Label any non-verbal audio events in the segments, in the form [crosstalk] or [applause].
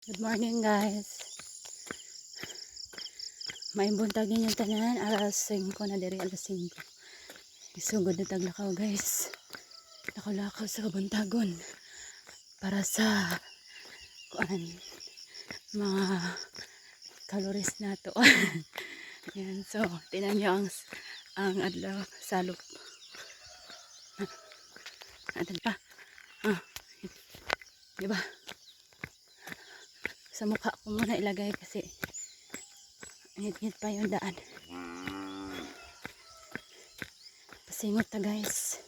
Good morning guys. May buntag yung tanan alas 5 na diri alas 5. Isugod na taglakaw guys. Nakalakaw sa kabuntagon para sa kuan mga calories nato. [laughs] Yan so tinan niyo ang ang adlaw salop. Atin pa. Ah. Di ba? Sa mukha ko muna ilagay kasi hit-hit pa yung daan. Pasingot ta guys.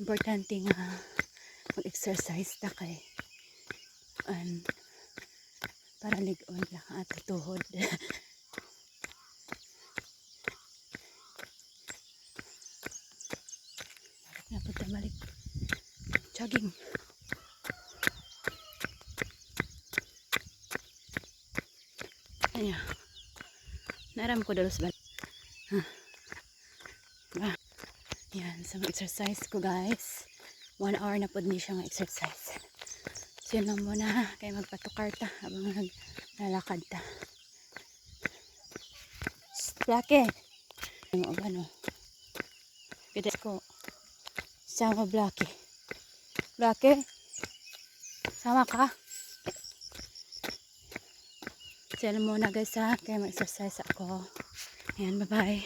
Importante nga mag-exercise ta kay an para ligon lang ang ato tuhod. [laughs] Bakit nga punta balik? Jogging. Ayan. Naram ko dalos ba? Huh. Diba? Yan, sa mga exercise ko guys. One hour na po din siya nga exercise. So yun lang muna. Kaya magpatukar ta habang naglalakad ta. Blake! Ano ba no? Pwede ko. Sama Blake. Blake? Sama ka? Yun muna guys ha. Kaya mag-exercise ako. Ayan, bye-bye.